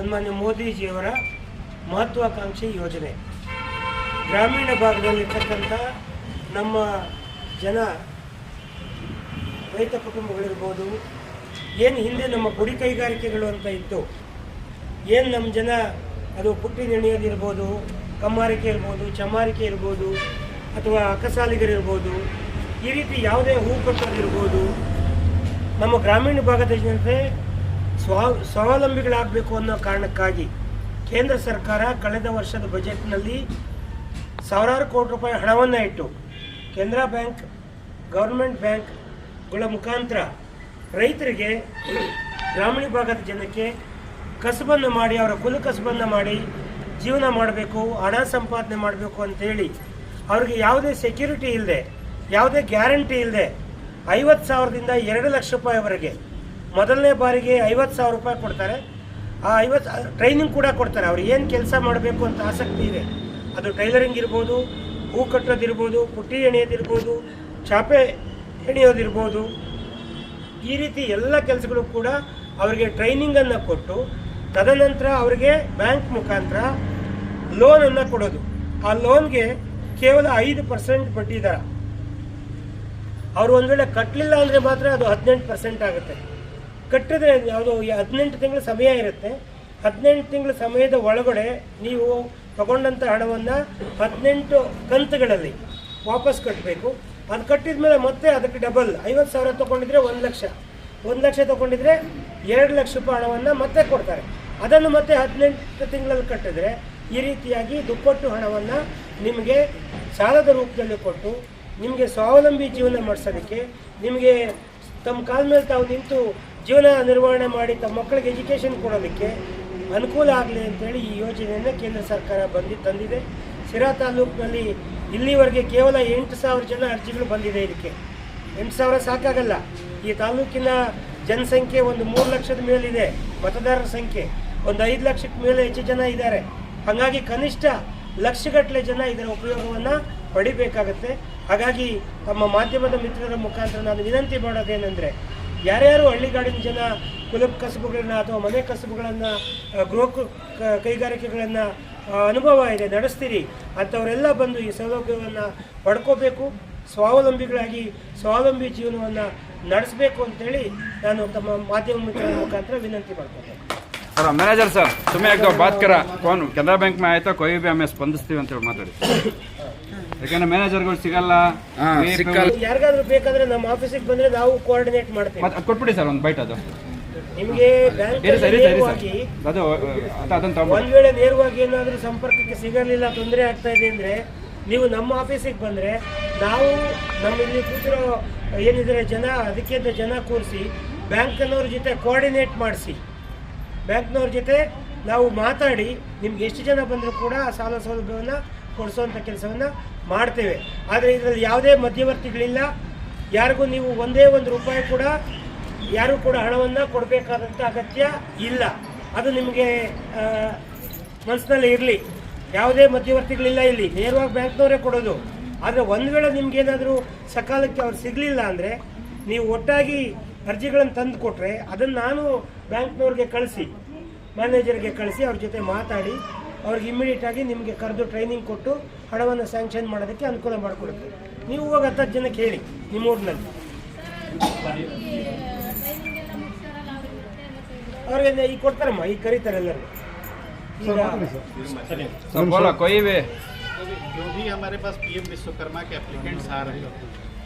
ಸನ್ಮಾನ್ಯ ಮೋದಿಜಿಯವರ ಮಹತ್ವಾಕಾಂಕ್ಷಿ ಯೋಜನೆ. ಗ್ರಾಮೀಣ ಭಾಗದಲ್ಲಿರ್ತಕ್ಕಂಥ ನಮ್ಮ ಜನ, ರೈತ ಕುಟುಂಬಗಳಿರ್ಬೋದು, ಏನು ಹಿಂದೆ ನಮ್ಮ ಗುಡಿ ಕೈಗಾರಿಕೆಗಳು ಅಂತ ಇತ್ತು, ಏನು ನಮ್ಮ ಜನ, ಅದು ಪುಟ್ಟಿ ನೆಣೆಯೋದಿರ್ಬೋದು ಕಮ್ಮಾರಿಕೆ ಇರ್ಬೋದು ಚಮಾರಿಕೆ ಇರ್ಬೋದು, ಅಥವಾ ಅಕಸಾಲಿಗರಿರ್ಬೋದು ಈ ರೀತಿ ಯಾವುದೇ ಹೂ ಕಟ್ಟೋದಿರ್ಬೋದು ನಮ್ಮ ಗ್ರಾಮೀಣ ಭಾಗದ ಜನತೆ ಸ್ವಾ ಸ್ವಾವಲಂಬಿಗಳಾಗಬೇಕು ಅನ್ನೋ ಕಾರಣಕ್ಕಾಗಿ ಕೇಂದ್ರ ಸರ್ಕಾರ ಕಳೆದ ವರ್ಷದ ಬಜೆಟ್ನಲ್ಲಿ ಸಾವಿರಾರು ಕೋಟಿ ರೂಪಾಯಿ ಹಣವನ್ನು ಇಟ್ಟು ಕೆನರಾ ಬ್ಯಾಂಕ್, ಗೌರ್ಮೆಂಟ್ ಬ್ಯಾಂಕ್ಗಳ ಮುಖಾಂತರ ರೈತರಿಗೆ ಗ್ರಾಮೀಣ ಭಾಗದ ಜನಕ್ಕೆ ಕಸಬನ್ನು ಮಾಡಿ, ಅವರ ಕುಲ ಕಸಬನ್ನು ಮಾಡಿ ಜೀವನ ಮಾಡಬೇಕು, ಹಣ ಸಂಪಾದನೆ ಮಾಡಬೇಕು ಅಂತೇಳಿ ಅವ್ರಿಗೆ ಯಾವುದೇ ಸೆಕ್ಯೂರಿಟಿ ಇಲ್ಲದೆ, ಯಾವುದೇ ಗ್ಯಾರಂಟಿ ಇಲ್ಲದೆ ಐವತ್ತು ಸಾವಿರದಿಂದ ಎರಡು ಲಕ್ಷ ರೂಪಾಯಿವರೆಗೆ ಮೊದಲನೇ ಬಾರಿಗೆ ಐವತ್ತು ಸಾವಿರ ರೂಪಾಯಿ ಕೊಡ್ತಾರೆ. ಆ ಐವತ್ತು ಟ್ರೈನಿಂಗ್ ಕೂಡ ಕೊಡ್ತಾರೆ. ಅವ್ರು ಏನು ಕೆಲಸ ಮಾಡಬೇಕು ಅಂತ ಆಸಕ್ತಿ ಇದೆ. ಅದು ಟೈಲರಿಂಗ್ ಇರ್ಬೋದು, ಹೂ ಕಟ್ಟೋದಿರ್ಬೋದು ಪುಟ್ಟಿ ಎಣೆಯೋದಿರ್ಬೋದು ಚಾಪೆ ಎಣೆಯೋದಿರ್ಬೋದು ಈ ರೀತಿ ಎಲ್ಲ ಕೆಲಸಗಳು ಕೂಡ ಅವರಿಗೆ ಟ್ರೈನಿಂಗನ್ನು ಕೊಟ್ಟು, ತದನಂತರ ಅವರಿಗೆ ಬ್ಯಾಂಕ್ ಮುಖಾಂತರ ಲೋನನ್ನು ಕೊಡೋದು. ಆ ಲೋನ್ಗೆ ಕೇವಲ ಐದು ಪರ್ಸೆಂಟ್ ಬಡ್ಡಿ ದರ. ಅವರು ಒಂದು ವೇಳೆ ಕಟ್ಟಲಿಲ್ಲ ಅಂದರೆ ಮಾತ್ರ ಅದು ಹದಿನೆಂಟು ಪರ್ಸೆಂಟ್ ಆಗುತ್ತೆ. ಕಟ್ಟಿದ್ರೆ ಯಾವುದು ಹದಿನೆಂಟು ತಿಂಗಳ ಸಮಯ ಇರುತ್ತೆ. ಹದಿನೆಂಟು ತಿಂಗಳ ಸಮಯದ ಒಳಗಡೆ ನೀವು ತಗೊಂಡಂಥ ಹಣವನ್ನು ಹದಿನೆಂಟು ಕಂತುಗಳಲ್ಲಿ ವಾಪಸ್ ಕಟ್ಟಬೇಕು ಅದು ಕಟ್ಟಿದ ಮೇಲೆ ಮತ್ತೆ ಅದಕ್ಕೆ ಡಬಲ್ ಐವತ್ತು ಸಾವಿರ ತೊಗೊಂಡಿದ್ರೆ ಒಂದು ಲಕ್ಷ. ಒಂದು ಲಕ್ಷ ತೊಗೊಂಡಿದ್ರೆ ಎರಡು ಲಕ್ಷ ರೂಪಾಯಿ ಹಣವನ್ನು ಮತ್ತೆ ಕೊಡ್ತಾರೆ. ಅದನ್ನು ಮತ್ತೆ ಹದಿನೆಂಟು ತಿಂಗಳಲ್ಲಿ ಕಟ್ಟಿದ್ರೆ ಈ ರೀತಿಯಾಗಿ ದುಪ್ಪಟ್ಟು ಹಣವನ್ನು ನಿಮಗೆ ಸಾಲದ ರೂಪದಲ್ಲಿ ಕೊಟ್ಟು ನಿಮಗೆ ಸ್ವಾವಲಂಬಿ ಜೀವನ ಮಾಡಿಸೋದಕ್ಕೆ ನಿಮಗೆ ತಮ್ಮ ಕಾಲ ಮೇಲೆ ತಾವು ನಿಂತು ಜೀವನ ನಿರ್ವಹಣೆ ಮಾಡಿ ತಮ್ಮ ಮಕ್ಕಳಿಗೆ ಎಜುಕೇಷನ್ ಕೊಡೋದಕ್ಕೆ ಅನುಕೂಲ ಆಗಲಿ ಅಂತೇಳಿ ಈ ಯೋಜನೆಯನ್ನು ಕೇಂದ್ರ ಸರ್ಕಾರ ಬಂದು ತಂದಿದೆ. ಸಿರಾ ತಾಲೂಕಿನಲ್ಲಿ ಇಲ್ಲಿವರೆಗೆ ಕೇವಲ ಎಂಟು ಸಾವಿರ ಜನ ಅರ್ಜಿಗಳು ಬಂದಿದೆ ಇದಕ್ಕೆ. ಎಂಟು ಸಾವಿರ ಸಾಕಾಗಲ್ಲ. ಈ ತಾಲೂಕಿನ ಜನಸಂಖ್ಯೆ ಒಂದು ಮೂರು ಲಕ್ಷದ ಮೇಲಿದೆ. ಮತದಾರರ ಸಂಖ್ಯೆ ಒಂದು ಐದು ಲಕ್ಷಕ್ಕೆ ಮೇಲೆ ಹೆಚ್ಚು ಜನ ಇದ್ದಾರೆ. ಹಾಗಾಗಿ ಕನಿಷ್ಠ ಲಕ್ಷಗಟ್ಟಲೆ ಜನ ಇದರ ಉಪಯೋಗವನ್ನು ಪಡಿಬೇಕಾಗತ್ತೆ. ಹಾಗಾಗಿ ತಮ್ಮ ಮಾಧ್ಯಮದ ಮಿತ್ರರ ಮುಖಾಂತರ ನಾನು ವಿನಂತಿ ಮಾಡೋದೇನೆಂದರೆ ಯಾರ್ಯಾರು ಹಳ್ಳಿಗಾಡಿನ ಜನ ಕುಲಬ್ ಕಸಬುಗಳನ್ನು ಅಥವಾ ಮನೆ ಕಸಬುಗಳನ್ನು ಗೃಹ ಕೈಗಾರಿಕೆಗಳನ್ನು ಅನುಭವ ಇದೆ, ನಡೆಸ್ತೀರಿ ಅಂಥವರೆಲ್ಲ ಬಂದು ಈ ಸೌಲಭ್ಯವನ್ನು ಪಡ್ಕೋಬೇಕು, ಸ್ವಾವಲಂಬಿಗಳಾಗಿ ಸ್ವಾವಲಂಬಿ ಜೀವನವನ್ನು ನಡೆಸಬೇಕು ಅಂತೇಳಿ ನಾನು ತಮ್ಮ ಮಾಧ್ಯಮ ಮಿತ್ರರ ಮುಖಾಂತರ ವಿನಂತಿ ಮಾಡ್ತೇನೆ. ಸರ್ ಮ್ಯಾನೇಜರ್ ಸರ್ ಸುಮ್ಮನೆ ಬಾತ್ಕರ ಫೋನು ಕೆನರಾ ಬ್ಯಾಂಕ್ ಮೇ ಆಯ್ತಾ ಕೊಯ್ಬಿ ಆಮೇಲೆ ಸ್ಪಂದಿಸ್ತೀವಿ ಅಂತೇಳಿ ಮಾತಾಡಿ. ಯಾಕಂದ್ರೆ ಮ್ಯಾನೇಜರ್ಗಳು ಸಿಗಲ್ಲ ಯಾರಿಗಾದ್ರೂ ಬೇಕಾದ್ರೆ ನಮ್ಮ ಆಫೀಸಿಗೆ ಬಂದ್ರೆ ನಾವು ಕೋಆರ್ಡಿನೇಟ್ ಮಾಡ್ತೀವಿ. ಮತ್ತೆ ಅದು ಕೊಟ್ಬಿಡಿ ಸರ್ ಒಂದು ಬೈಟ್ ಅದು. ನಿಮಗೆ ಬ್ಯಾಂಕ್ ಇರಿ ಸರ್ ಇರಿ ಸರ್ ಇರಿ ನೇರವಾಗಿ ಸರ್ ಅದು ಅದು ಅದನ್ನು ತಗೊಂಡು ಒಂದ್ ವೇಳೆ ನೇರವಾಗಿ ಏನಾದ್ರೂ ಸಂಪರ್ಕಕ್ಕೆ ಸಿಗಲಿಲ್ಲ ತೊಂದರೆ ಆಗ್ತಾ ಇದೆ ಅಂದ್ರೆ ನೀವು ನಮ್ಮ ಆಫೀಸಿಗೆ ಬಂದ್ರೆ ನಾವು ನಮ್ಮ ಇಲ್ಲಿ ಕೂತಿರೋ ಏನಿದ್ರೆ ಜನ ಅದಕ್ಕೆ ಅಂತ ಜನ ಕೂರಿಸಿ ಬ್ಯಾಂಕ್ನವ್ರ ಜೊತೆ ಕೋಆರ್ಡಿನೇಟ್ ಮಾಡಿಸಿ. ಬ್ಯಾಂಕ್ನವ್ರ ಜೊತೆ ನಾವು ಮಾತಾಡಿ ನಿಮ್ಗೆ ಎಷ್ಟು ಜನ ಬಂದರೂ ಕೂಡ ಆ ಸಾಲ ಸೌಲಭ್ಯವನ್ನು ಕೊಡಿಸುವಂಥ ಕೆಲಸವನ್ನು ಮಾಡ್ತೇವೆ. ಆದರೆ ಇದರಲ್ಲಿ ಯಾವುದೇ ಮಧ್ಯವರ್ತಿಗಳಿಲ್ಲ. ಯಾರಿಗೂ ನೀವು ಒಂದೇ ಒಂದು ರೂಪಾಯಿ ಕೂಡ, ಯಾರು ಕೂಡ ಹಣವನ್ನು ಕೊಡಬೇಕಾದಂಥ ಅಗತ್ಯ ಇಲ್ಲ. ಅದು ನಿಮಗೆ ಮನಸ್ಸಿನಲ್ಲಿ ಇರಲಿ. ಯಾವುದೇ ಮಧ್ಯವರ್ತಿಗಳಿಲ್ಲ ಇಲ್ಲಿ. ನೇರವಾಗಿ ಬ್ಯಾಂಕ್ನವರೇ ಕೊಡೋದು. ಆದರೆ ಒಂದು ವೇಳೆ ನಿಮಗೇನಾದರೂ ಸಕಾಲಕ್ಕೆ ಅವ್ರು ಸಿಗಲಿಲ್ಲ ಅಂದರೆ, ನೀವು ಒಟ್ಟಾಗಿ ಅರ್ಜಿಗಳನ್ನು ತಂದು ಕೊಟ್ಟರೆ ಅದನ್ನು ನಾನು ಬ್ಯಾಂಕ್ನವ್ರಿಗೆ ಕಳಿಸಿ, ಮ್ಯಾನೇಜರ್ಗೆ ಕಳಿಸಿ ಅವ್ರ ಜೊತೆ ಮಾತಾಡಿ ಅವ್ರಿಗೆ ಇಮಿಡಿಯೇಟ್ ಆಗಿ ನಿಮಗೆ ಕರೆದು ಟ್ರೈನಿಂಗ್ ಕೊಟ್ಟು ಹಣವನ್ನು ಸ್ಯಾಂಕ್ಷನ್ ಮಾಡೋದಕ್ಕೆ ಅನುಕೂಲ ಮಾಡಿಕೊಡುತ್ತೆ ನೀವು ಹೋಗಿ ಹತ್ತು ಜನಕ್ಕೆ ಹೇಳಿ ನಿಮ್ಮ ಊರಿನಲ್ಲಿ ಅವ್ರಿಗೆ ಈಗ ಕೊಡ್ತಾರಮ್ಮ ಈಗ ಕರೀತಾರೆ ಎಲ್ಲರೂ ಈಗ सर बोलो कोई भी जो भी हमारे पास पीएम विश्वकर्मा के एप्लीकेंट्स आ रहे हैं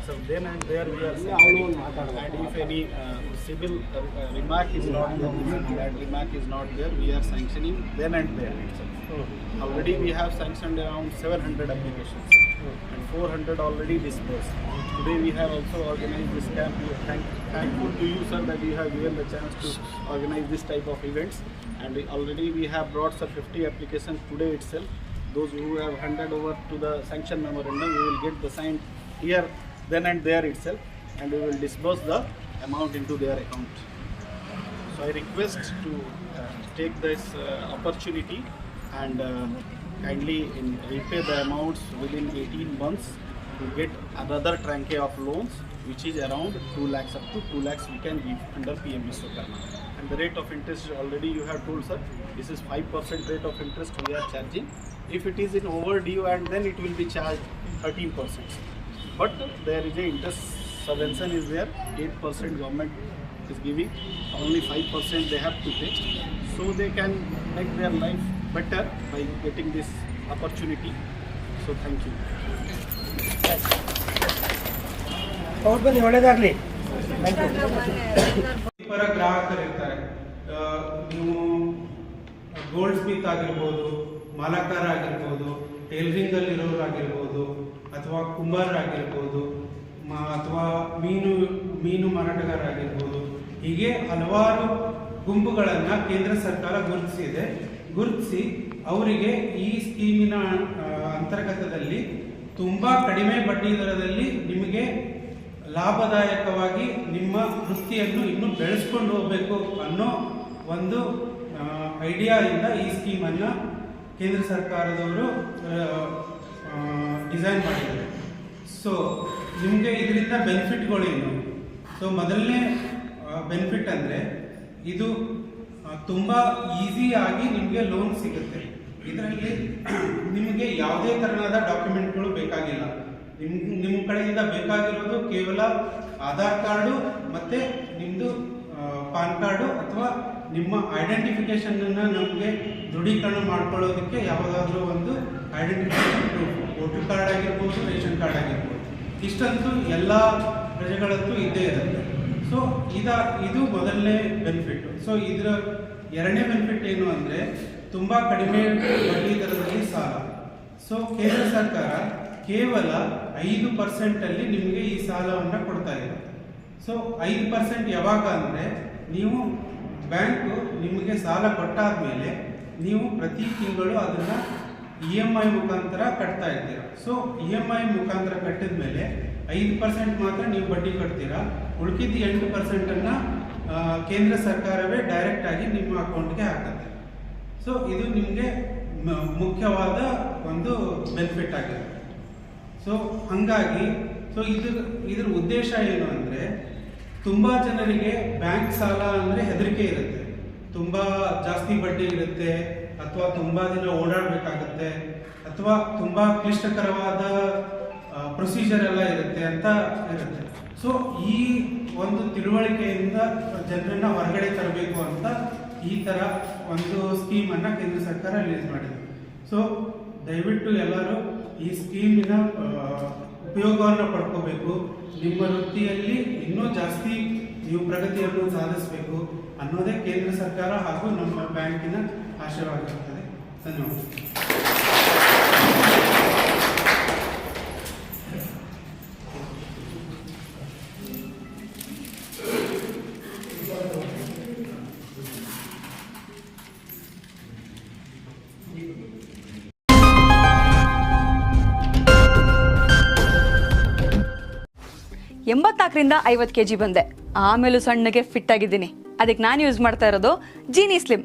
so then and there we are and if any uh, civil uh, remark is not there that remark is not there we are sanctioning then and there already we have sanctioned around 700 applications and 400 already disbursed today we have also organized this camp. We are thank, thankful to you sir that you have given the chance to organize this type of events. And we, already we have brought sir 50 applications today itself. Those who have handed over to the sanction memorandum, we will get the signed here, then and there itself, and we will disburse the amount into their account. So I request to uh, take this uh, opportunity and uh, kindly in repay the amounts within 18 months to get another tranche of loans, which is around 2 lakhs up to 2 lakhs we can give under PM Vishwakarma. And And the rate of interest already you have told, sir. This is 5% rate of interest we are charging. If it is in overdue, and then it will be charged 13%. But there is a interest subvention is there. 8% government is giving. Only 5% they have to pay. So they can make their life better by getting this opportunity. So thank you. ಅವ್ರು ಬನ್ನಿ ಒಳ್ಳೇದಾಗಲಿ ಪರ ಗ್ರಾಹಕರಿರ್ತಾರೆ ನೀವು gold Smith ಆಗಿರ್ಬೋದು ಮಾಲಕಾರ ಆಗಿರ್ಬೋದು tailoring ಅಲ್ಲಿ ಇರೋರಾಗಿರ್ಬೋದು ಅಥವಾ ಕುಂಬಾರರಾಗಿರ್ಬೋದು ಅಥವಾ ಮೀನು ಮೀನು ಮಾರಾಟಗಾರರಾಗಿರ್ಬೋದು, ಹೀಗೆ ಹಲವಾರು ಗುಂಪುಗಳನ್ನು ಕೇಂದ್ರ ಸರ್ಕಾರ ಗುರುತಿಸಿದೆ. ಗುರುತಿಸಿ ಅವರಿಗೆ ಈ ಸ್ಕೀಮಿನ ಅಂತರ್ಗತದಲ್ಲಿ ತುಂಬ ಕಡಿಮೆ ಬಡ್ಡಿ ದರದಲ್ಲಿ ನಿಮಗೆ ಲಾಭದಾಯಕವಾಗಿ ನಿಮ್ಮ ವೃತ್ತಿಯನ್ನು ಇನ್ನೂ ಬೆಳೆಸ್ಕೊಂಡು ಹೋಗಬೇಕು ಅನ್ನೋ ಒಂದು ಐಡಿಯಾದಿಂದ ಈ ಸ್ಕೀಮನ್ನು ಕೇಂದ್ರ ಸರ್ಕಾರದವರು ಡಿಸೈನ್ ಮಾಡಿದ್ದಾರೆ. ಸೊ ನಿಮಗೆ ಇದರಿಂದ ಬೆನಿಫಿಟ್ಗಳೇನು ಸೊ ಮೊದಲನೇ ಬೆನಿಫಿಟ್ ಅಂದರೆ ಇದು ತುಂಬ ಈಸಿಯಾಗಿ ನಿಮಗೆ ಲೋನ್ ಸಿಗುತ್ತೆ. ಇದರಲ್ಲಿ ನಿಮಗೆ ಯಾವುದೇ ತರಹದ ಡಾಕ್ಯುಮೆಂಟ್ಗಳು ಬೇಕಾಗಿಲ್ಲ. ನಿಮ್ ನಿಮ್ಮ ಕಡೆಯಿಂದ ಬೇಕಾಗಿರೋದು ಕೇವಲ ಆಧಾರ್ ಕಾರ್ಡು ಮತ್ತು ನಿಮ್ಮದು ಪಾನ್ ಕಾರ್ಡು ಅಥವಾ ನಿಮ್ಮ ಐಡೆಂಟಿಫಿಕೇಷನನ್ನು ನಮಗೆ ದೃಢೀಕರಣ ಮಾಡ್ಕೊಳ್ಳೋದಕ್ಕೆ ಯಾವುದಾದ್ರೂ ಒಂದು ಐಡೆಂಟಿಫಿಕೇಶನ್ ಪ್ರೂಫ್. ವೋಟರ್ ಕಾರ್ಡ್ ಆಗಿರ್ಬೋದು, ರೇಷನ್ ಕಾರ್ಡ್ ಆಗಿರ್ಬೋದು. ಇಷ್ಟಂತೂ ಎಲ್ಲ ಪ್ರಜೆಗಳಂತೂ ಇದ್ದೇ ಇರುತ್ತೆ. ಸೊ ಇದ, ಇದು ಮೊದಲನೇ ಬೆನಿಫಿಟ್ ಸೊ ಇದರ ಎರಡನೇ ಬೆನಿಫಿಟ್ ಏನು ಅಂದರೆ, ತುಂಬ ಕಡಿಮೆ ಬಡ್ಡಿ ದರದಲ್ಲಿ ಸಾಲ. ಸೊ ಕೇಂದ್ರ ಸರ್ಕಾರ ಕೇವಲ ಐದು ಪರ್ಸೆಂಟಲ್ಲಿ ನಿಮಗೆ ಈ ಸಾಲವನ್ನು ಕೊಡ್ತಾ ಇದೆ. ಸೊ ಐದು ಪರ್ಸೆಂಟ್ ಯಾವಾಗ ಅಂದರೆ, ನೀವು ಬ್ಯಾಂಕು ನಿಮಗೆ ಸಾಲ ಕೊಟ್ಟಾದ ಮೇಲೆ ನೀವು ಪ್ರತಿ ತಿಂಗಳು ಅದನ್ನು ಇ ಎಂ ಐ ಮುಖಾಂತರ ಕಟ್ತಾ ಇದ್ದೀರಾ? ಸೊ ಇ ಎಂ ಐ ಮುಖಾಂತರ ಕಟ್ಟಿದ ಮೇಲೆ ಐದು ಪರ್ಸೆಂಟ್ ಮಾತ್ರ ನೀವು ಬಡ್ಡಿ ಕಟ್ತೀರಾ? ಉಳಿಕಿದ ಎಂಟು ಪರ್ಸೆಂಟನ್ನು ಕೇಂದ್ರ ಸರ್ಕಾರವೇ ಡೈರೆಕ್ಟ್ ಆಗಿ ನಿಮ್ಮ ಅಕೌಂಟ್ಗೆ ಹಾಕುತ್ತೆ. ಸೊ ಇದು ನಿಮಗೆ ಮುಖ್ಯವಾದ ಒಂದು ಬೆನಿಫಿಟ್ ಆಗಿರುತ್ತೆ ಸೊ ಹಾಗಾಗಿ ಸೊ ಇದ್ರ ಇದ್ರ ಉದ್ದೇಶ ಏನು ಅಂದರೆ, ತುಂಬ ಜನರಿಗೆ ಬ್ಯಾಂಕ್ ಸಾಲ ಅಂದರೆ ಹೆದರಿಕೆ ಇರುತ್ತೆ. ತುಂಬ ಜಾಸ್ತಿ ಬಡ್ಡಿ ಇರುತ್ತೆ. ಅಥವಾ ತುಂಬ ದಿನ ಓಡಾಡಬೇಕಾಗತ್ತೆ, ಅಥವಾ ತುಂಬ ಕ್ಲಿಷ್ಟಕರವಾದ ಪ್ರೊಸೀಜರ್ ಎಲ್ಲ ಇರುತ್ತೆ ಅಂತ ಇರುತ್ತೆ. ಸೊ ಈ ಒಂದು ತಿಳುವಳಿಕೆಯಿಂದ ಜನರನ್ನ ಹೊರಗಡೆ ತರಬೇಕು ಅಂತ ಈ ಥರ ಒಂದು ಸ್ಕೀಮನ್ನು ಕೇಂದ್ರ ಸರ್ಕಾರ ರಿಲೀಸ್ ಮಾಡಿದೆ. ಸೊ ದಯವಿಟ್ಟು ಎಲ್ಲರೂ ಈ ಸ್ಕೀಮಿನ ಉಪಯೋಗವನ್ನು ಪಡ್ಕೋಬೇಕು. ನಿಮ್ಮ ವೃತ್ತಿಯಲ್ಲಿ ಇನ್ನೂ ಜಾಸ್ತಿ ನೀವು ಪ್ರಗತಿಯನ್ನು ಸಾಧಿಸಬೇಕು ಅನ್ನೋದೇ ಕೇಂದ್ರ ಸರ್ಕಾರ ಹಾಗೂ ನಮ್ಮ ಬ್ಯಾಂಕಿನ ಆಶಯವಾಗಿರುತ್ತದೆ ಧನ್ಯವಾದ. ಎಂಬತ್ನಾಲ್ಕರಿಂದ ಐವತ್ತು ಕೆ ಜಿ ಬಂದೆ. ಆಮೇಲೂ ಸಣ್ಣಗೆ ಫಿಟ್ ಆಗಿದ್ದೀನಿ. ಅದಕ್ಕೆ ನಾನು ಯೂಸ್ ಮಾಡ್ತಾ ಇರೋದು ಜೀನಿ ಸ್ಲಿಮ್